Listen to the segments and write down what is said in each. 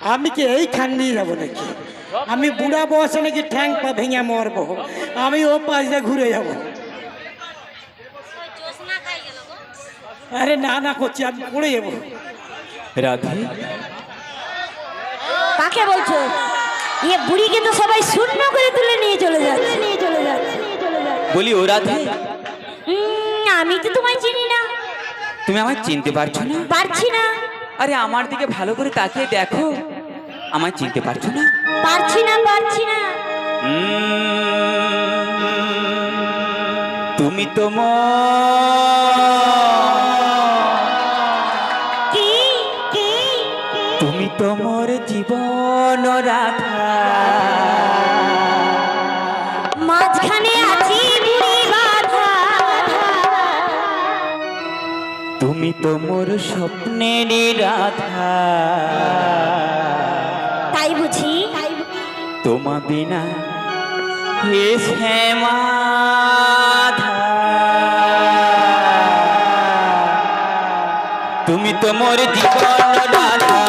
আমি কি এইখান নিয়ে যাব নাকি? আমি বুড়া বয়সে নাকি ঠ্যাং পা ভেঙে মরবো? আমি ও পাশ দিয়ে ঘুরে যাব। আরে না না করছি আমি পড়ে যাব। রাধে। কাকে বলছো? ইয়ে বুড়িকে তো সবাই শূন্য করে তুলে নিয়ে চলে যাচ্ছে। নিয়ে চলে যাচ্ছে বলি ও রাধে? আমি তো তোমায় চিনি না। তুমি আমায় চিনতে পারছ না? পারছি না। আরে আমার দিকে ভালো করে তাকিয়ে দেখো। আমায় চিনতে পারছ না? পারছি না পারছি না। তুমি তো? তুমি তো মোর জীবন রাধা তুমি তো মোর স্বপ্নের রাধা। তাই বুঝি? তোমা বিনা হে শ্যামা তুমি তো মোর জীবন রাধা।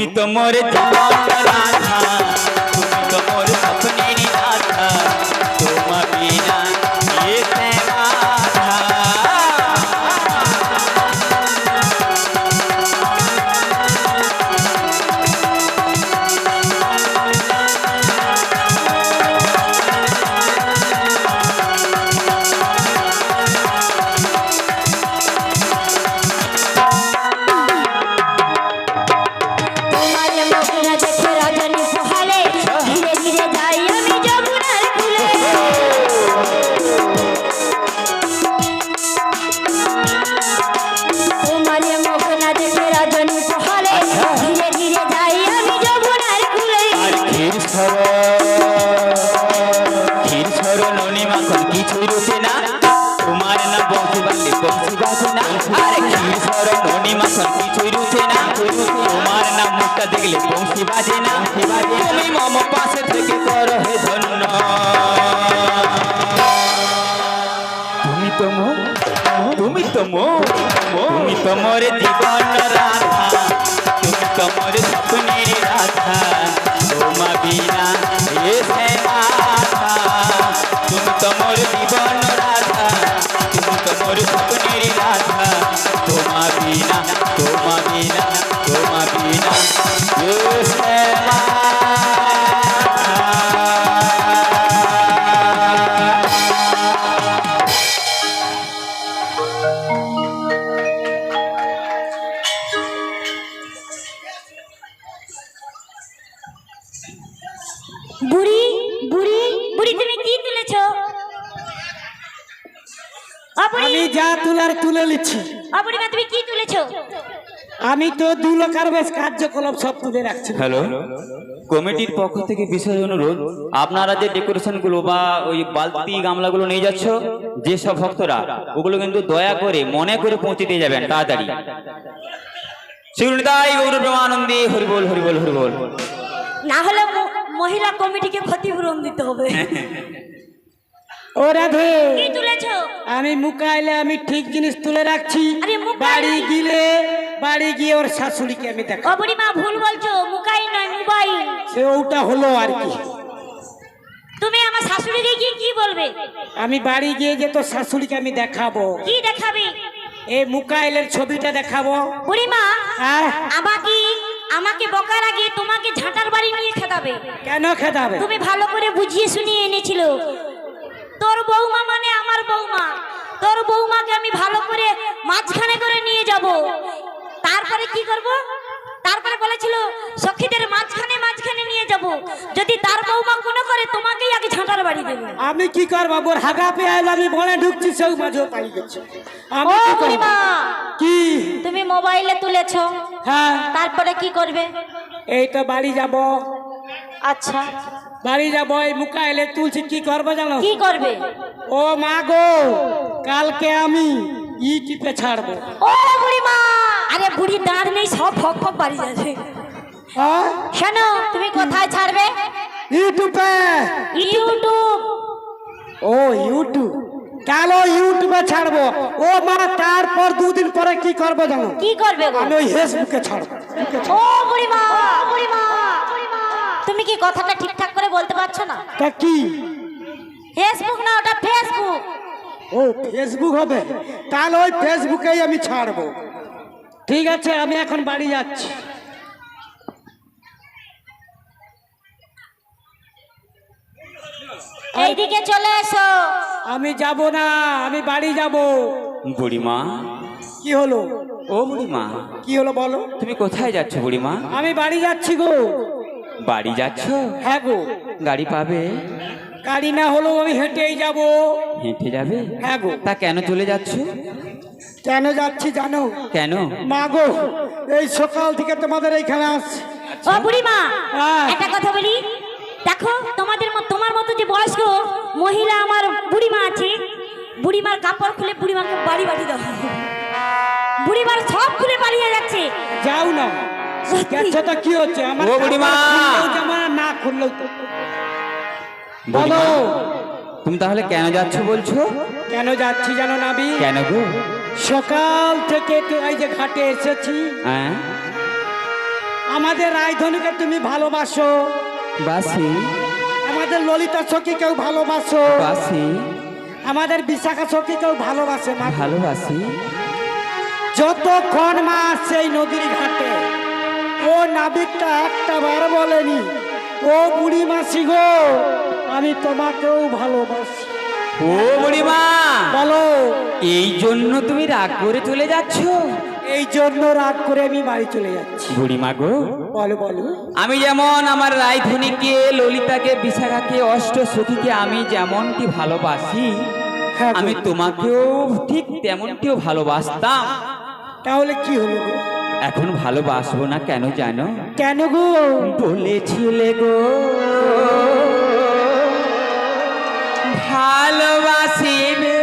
তুমি তো মোর জীবন দেখলে বংশী বাজে না? তুমি মম পাশে থেকে করো হে ধন্য। তুমি তো তুমি তো তুমি তো মোর জীবন রাধা। তুমি তো মোর স্বপ্নের রাধা। তোমা বিনা তুমি তো মোর জীবন দু কার্যকলাপ সব তুলে রাখছি। হ্যালো? কমিটির পক্ষ থেকে বিশেষ অনুরোধ আপনারা যে ডেকোরেশনগুলো বা ওই বালতি গামলাগুলো নিয়ে যাচ্ছ যেসব ভক্তরা ওগুলো কিন্তু দয়া করে মনে করে পৌঁছে দিয়ে যাবেন তাড়াতাড়ি। শিবনিতাই গৌর ব্রহ্মানন্দে হরিবোল হরিবোল হরিবোল। না হলে মহিলা কমিটিকে ক্ষতিপূরণ দিতে হবে। ও রাধে কি তুলেছ? আমি মুকাইলে আমি ঠিক জিনিস তুলে রাখছি। বাড়ি গিলে বাড়ি গিয়ে ওর শাশুড়িকে আমি দেখ ও বুড়িমা ভুল বলছো মুকাই নয় মোবাইল সে ওটা হলো আর কি। তুমি আমার শাশুড়িকে গিয়ে কি বলবে? আমি বাড়ি গিয়ে যে তোর শাশুড়িকে আমি দেখাবো। কি দেখাবে? এই মুকাইলের ছবিটা দেখাবো। বুড়িমা হ্যাঁ। আমাকে আমাকে বকার আগে তোমাকে ঝাঁটার বাড়ি নিয়ে খেতাবে কেন খেদাবে? তুমি ভালো করে বুঝিয়ে শুনিয়ে এনেছিল। তোর বৌমা মানে আমার বৌমা। তোর বৌমাকে আমি ভালো করে মাঝখানে করে নিয়ে যাব। তারপরে কি করব? তারপরে বলেছিল সখীদের মাঝখানে মাঝখানে নিয়ে যাব। যদি তার বৌমা কোনো করে তোমাকেই আগে ঝাঁটার বাড়ি দেবে। আমি কি করব? বোর হাগা পেয়ে আইলো, আমি বনে ঢুকছি সেও মাঝেও পাই গেছে আমি কি করব? কি? তুমি মোবাইলে তুলেছো। হ্যাঁ। তারপরে কি করবে? এই তো বাড়ি যাব। আচ্ছা। বাড়ি যাব এই মুকাইলে তুলছি কি করব জানো? কি করবে? ও মা গো কালকে আমি ই টিপে ছাড়বো ও বুড়িমা! আরে বুড়ি দাঁড় নেই সব ফক ফক বাড়ি যাচ্ছে। হ্যাঁ? শোনো তুমি কোথায় ছাড়বে? ইউটিউবে। ইউটিউব। ও ইউটিউব। কালো ইউটিউবে ছাড়বো? ও মা তারপর দুদিন পরে কি করব জানো? কি করবে? আমি ওই ফেসবুকে ছাড়বো। ও বুড়িমা বুড়িমা তুমি কি কথাটা ঠিকঠাক করে বলতে পারছ না? তা কি? ফেসবুক না ওটা ফেসবুক। ও ফেসবুক হবে। তাহলে ওই ফেসবুকেই আমি ছাড়বো। ঠিক আছে আমি এখন বাড়ি যাচ্ছি। এইদিকে চলে এসো। আমি যাব না আমি বাড়ি যাব। বুড়িমা। কি হলো? ও বুড়িমা। কি হলো বলো? তুমি কোথায় যাচ্ছ বুড়িমা? আমি বাড়ি যাচ্ছি গো। বাড়ি যাচ্ছ? হ্যাঁ গো। গাড়ি পাবে? গাড়ি না হলেও আমি হেঁটেই যাব। হেঁটে যাবে? হ্যাঁ গো। তা কেন চলে যাচ্ছ? কেন যাচ্ছি জানো? কেন? মা গো এই সকাল থেকে তোমাদের এইখানে আসছি। ও বুড়িমা হ্যাঁ। একটা কথা বলি। দেখো তোমাদের মত- তোমার মতো যে বয়স্ক মহিলা আমার বুড়িমা আছে বুড়িমার কাপড় খুলে বুড়িমাকে বাড়ি বাড়ি দাও। বুড়িমার সব খুলে পালিয়ে যাচ্ছে। যাও না। সত্যি। তো কি হচ্ছে? আমার ও বুড়িমা! খুললেও না খুললো তো বলো তুমি তাহলে কেন যাচ্ছ বলছো? কেন যাচ্ছি জানো নাবি কেন গো? সকাল থেকে এই যে ঘাটে এসেছি। হ্যাঁ? আমাদের রাজধানীকে তুমি ভালোবাসো। বাসি। আমাদের ললিতা সখীকেও ভালোবাসো। বাসি। আমাদের বিশাখা সখীকেও ভালোবাসে মা। ভালোবাসি। যতক্ষণ মা এই নদীর ঘাটে ও নাবিকটা একটা বার বলেনি ও বুড়ি মাসি গো আমি তোমাকেও ভালোবাসি। ও বুড়িমা বলো। এই জন্য তুমি রাগ করে চলে যাচ্ছ? এই জন্য রাগ করে আমি বাড়ি চলে যাচ্ছি। বুড়িমা গো বলো বলো। আমি যেমন আমার রায়ধনীকে ললিতাকে বিশাখাকে অষ্ট সখীকে আমি যেমনটি ভালোবাসি হ্যাঁ আমি তোমাকেও ঠিক তেমনটিও ভালোবাসতাম। তাহলে কি হলো গো? এখন ভালোবাসবো না কেন জানো? কেন গো? বলেছিলে গো। ভালোবাসিবে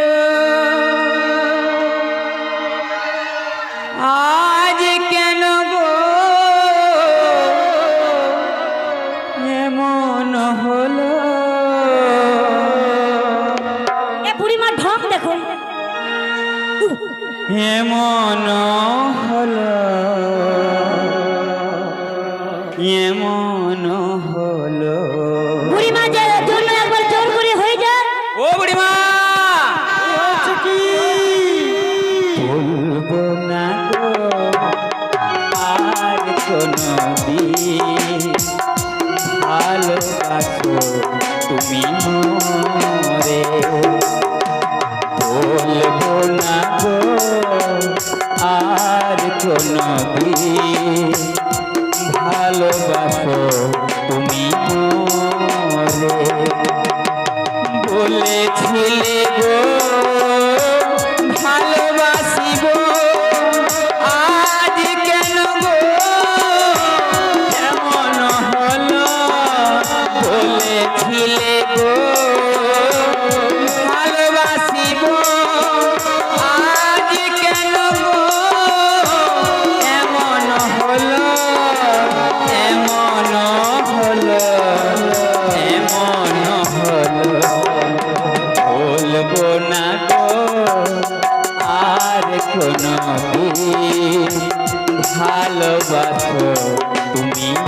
তুমি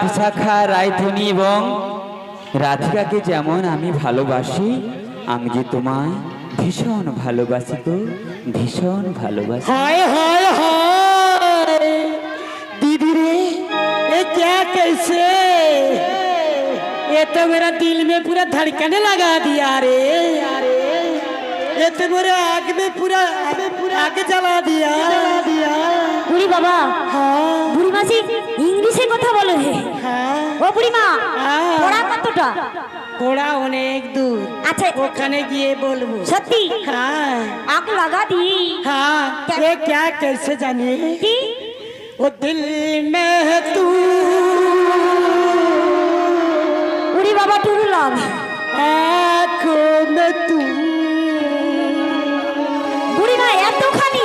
বিশাখা রায়ধনী এবং রাধিকাকে যেমন আমি ভালোবাসি আমি যে তোমায় ভীষণ ভালোবাসি গো ভীষণ ভালোবাসি हाय हाय हाय दीदी रे ये क्या कैसे ये तो मेरा दिल में पूरा धड़कने लगा दिया रे ये तो मेरे आग में पूरा पूरा आग जला दिया दिया বুড়ি বাবা हाँ বুড়ি মাসি ইংলিশে কথা বলো হে हाँ ও বুড়ি মা হ্যাঁ। পড়া কতটা ঘোড়া অনেক দূর আচ্ছা ওখানে গিয়ে বলবো সত্যি हाँ আগ লাগা দি हाँ ये क्या कैसे जानिए কি वो दिल में है तू বুড়ি বাবা টুরু লাভ आंखों में तू বুড়ি মা এতখানি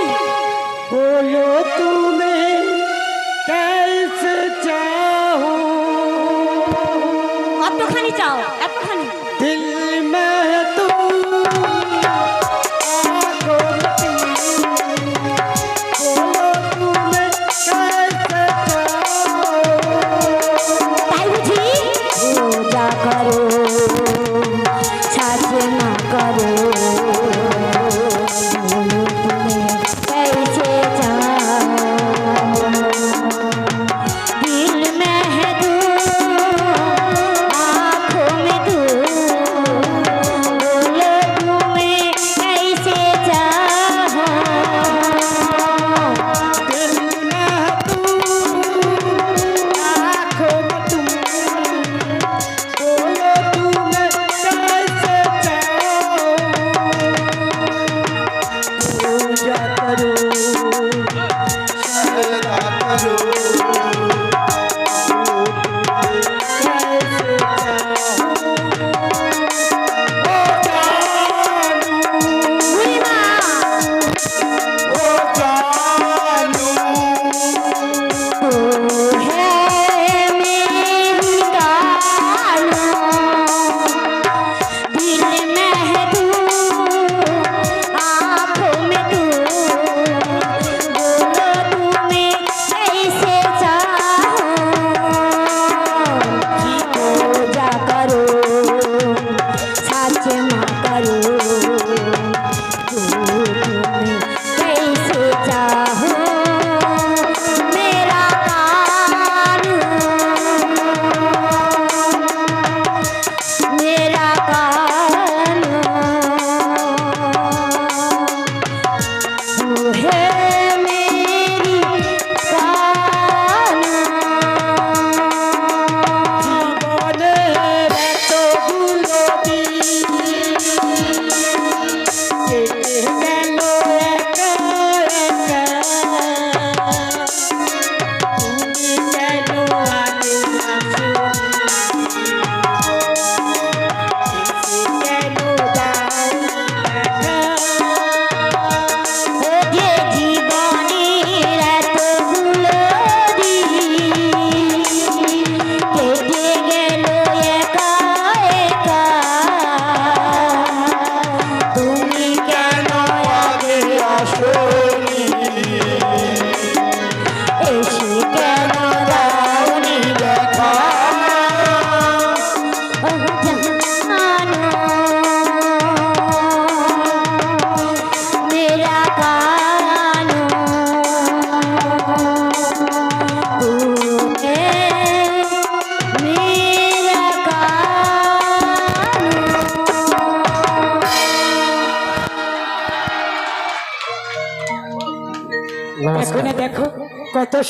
হলো তুমি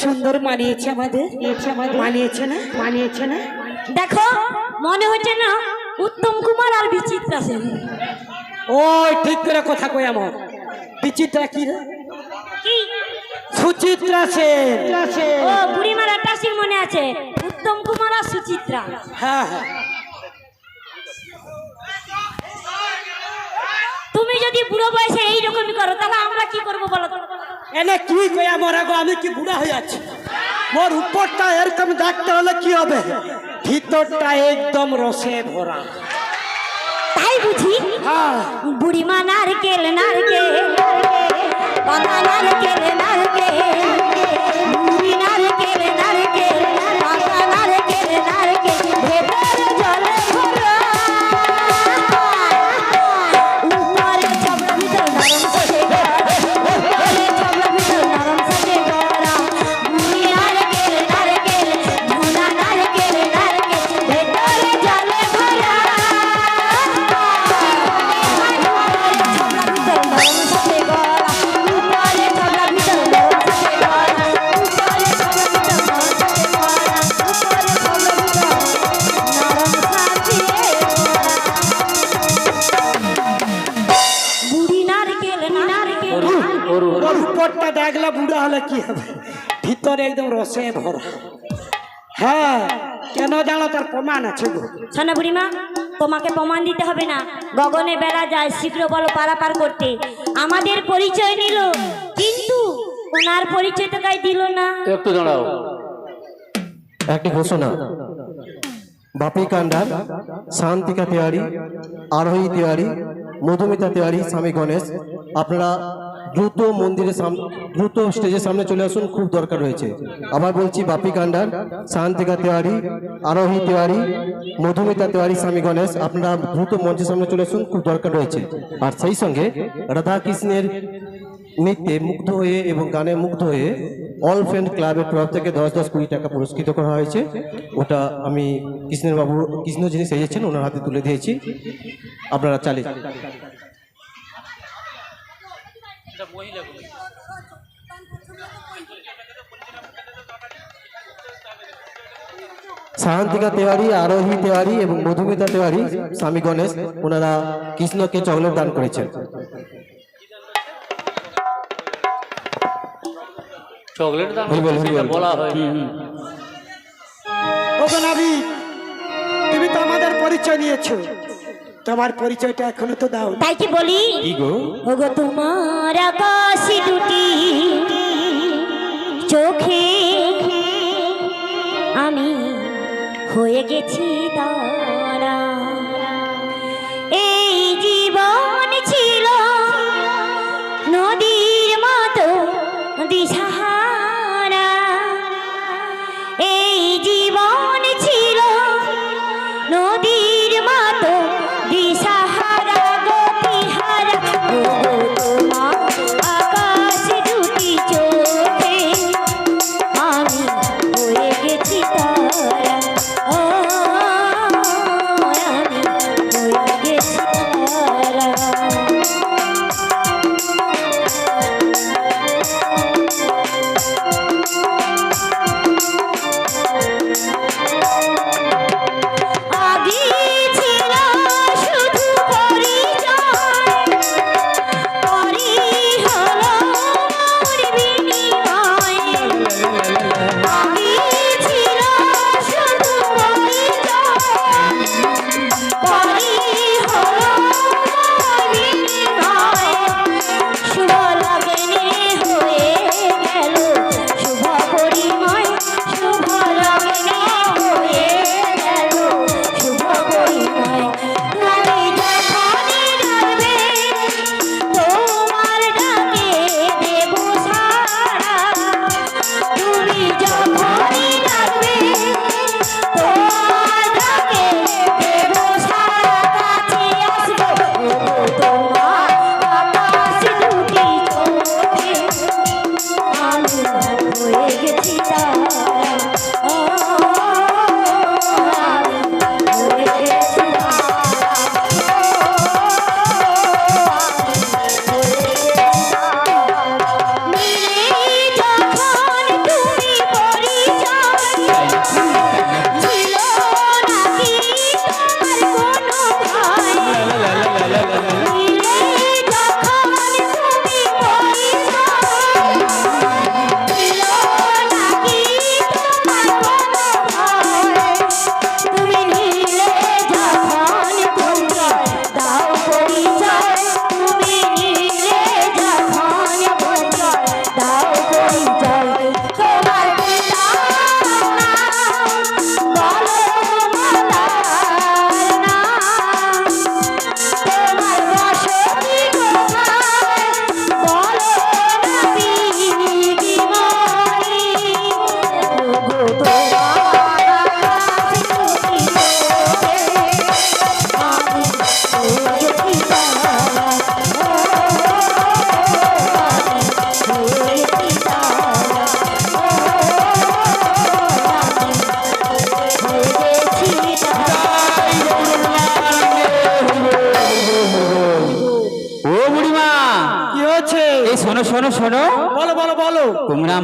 সুন্দর মানিয়েছে আমাদের। মানিয়েছে না? মানিয়েছে না। দেখো মনে হচ্ছে না উত্তম কুমার আর বিচিত্রা সেন। ওই ঠিক করে কথা কই আমার বিচিত্রা কি সুচিত্রা সেন। ও বুড়িমার একটা সিং মনে আছে উত্তম কুমার আর সুচিত্রা। হ্যাঁ হ্যাঁ তুমি যদি বুড়ো বয়সে এইরকমই করো তাহলে আমরা কি করব বলো তো? এনে কি কয়া মরা গো আমি কি বুড়া হয়ে আছি? মোর উপরটা এরকম দেখতে হলে কি হবে? ভিতরটা একদম রসে ভরা। তাই বুঝি? হ্যাঁ। বুড়িমা নারকেল নারকেল বাবা নারকেল নারকেল। ভিতরে একদম রসে ভরা। হ্যাঁ কেন জানো তার প্রমাণ আছে গো? শোনো বুড়িমা তোমাকে প্রমাণ দিতে হবে না। গগনে বেলা যায় শীঘ্র বলো পারাপার করতে। আমাদের পরিচয় নিল কিন্তু ওনার পরিচয় তো গায়ে দিল না। একটু দাঁড়াও। একটি ঘোষণা। বাপি কান্ডার শান্তিকা তেওয়ারি আরোহী তেওয়ারি মধুমিতা তেওয়ারি স্বামী গণেশ আপনারা দ্রুত মন্দিরের সামনে দ্রুত স্টেজের সামনে চলে আসুন, খুব দরকার রয়েছে। আবার বলছি, বাপি কান্ডার শান্তিকা তেওয়ারি, আরোহী তেওয়ারি, মধুমিতা তেওয়ারি, স্বামী গণেশ, আপনারা দ্রুত মঞ্চের সামনে চলে আসুন, খুব দরকার রয়েছে। আর সেই সঙ্গে রাধা কৃষ্ণের নৃত্যে মুগ্ধ হয়ে এবং গানে মুগ্ধ হয়ে অল ফ্রেন্ড ক্লাবের তরফ থেকে দশ দশ কুড়ি টাকা পুরস্কৃত করা হয়েছে। ওটা আমি কৃষ্ণের বাবু কৃষ্ণ যিনি সেজেছেন, ওনার হাতে তুলে দিয়েছি। আপনারা চালিয়ে যান। শান্তিকা তেওয়ারি আরোহী তেওয়ারি এবং মধুমিতা তেওয়ারি স্বামী গণেশ ওনারা কৃষ্ণকে চকলেট দান করেছেন চকলেট। বলা হয় তুমি তো আমাদের পরিচয় নিয়েছো তোমার পরিচয়টা এখনও তো দাও তাই কি বলি? ওগো তোমার আকাশি দুটি চোখে আমি হয়ে গেছি তারা পার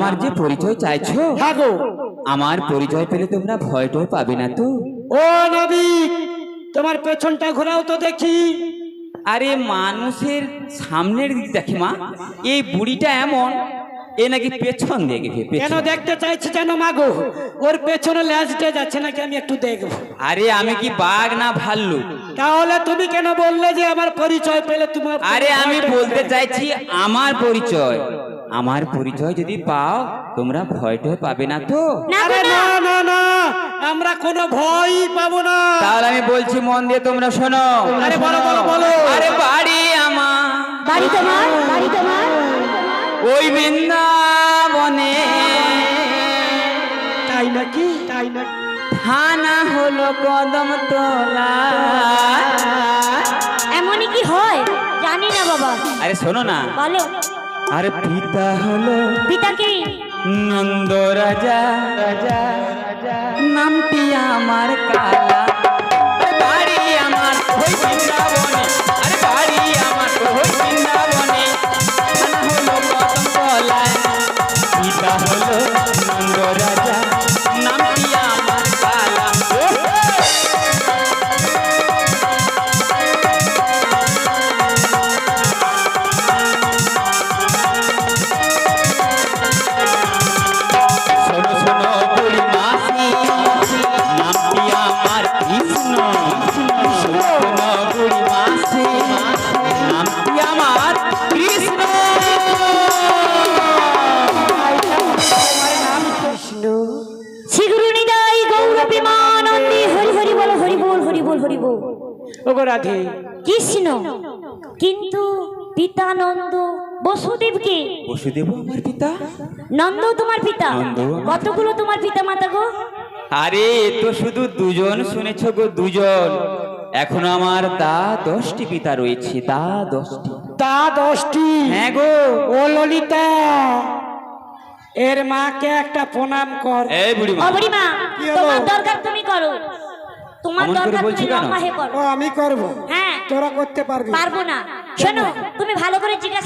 আমার যে পরিচয় চাইছো হ্যাঁ গো আমার পরিচয় পেলে তোমরা ভয়টাও পাবে না তো। ও নবী তোমার পেছনটা ঘোরাও তো দেখি। আরে মানুষের সামনের দিক দেখে মা এই বুড়িটা এমন এ নাকি পেছন দেখে কেন দেখতে চাইছি যেন মাগো ওর পেছনে ল্যাজটে যাচ্ছে নাকি আমি একটু দেখব। আরে আমি কি বাঘ না ভাল্লুক তাহলে তুমি কেন বললে যে আমার পরিচয় পেলে তোমার আরে আমি বলতে চাইছি আমার পরিচয়। আমার পরিচয় যদি পাও তোমরা ভয়টাও পাবে না তো? আরে না। না না না। আমরা কোনো ভয় পাবো না। তাহলে আমি বলছি মন দিয়ে তোমরা শোনো। আরে বলো বলো বলো। আরে বাড়ি আমার। বাড়ি তোমার বাড়ি তোমার। ওই বৃন্দাবনে। তাই নাকি? তাই নাকি? থানা হলো কদম তোলা। এমনই কি হয়? জানি না বাবা। আরে শোনো না। বলো। আরে পিতা হল পিতা কি? নন্দ রাজা। রাজা নামটি আমার কালা। বাড়ি আমার বৃন্দাবনে। রাধে কৃষ্ণ কিন্তু পিতা নন্দ বসুদেবকে? বসুদেব আমার পিতা? নন্দ তোমার পিতা? কতগুলো তোমার পিতা মাতা গো? আরে তো শুধু দুজন শুনেছ গো দুজন। এখন আমার দা দশটি পিতা রয়েছে দা দশটি তা দশটি হ্যাঁ গো। ও ললিতা এর মাকে একটা প্রণাম কর। এই বুড়ি মা কি হলো? তোমার দরকার তুমি করো। তোমার দরকার তুমি লম্বা হয়ে করো আমি করব। হ্যাঁ। তোরা করতে পারবি। পারব না। শোনো তুমি ভালো করে জিজ্ঞাসা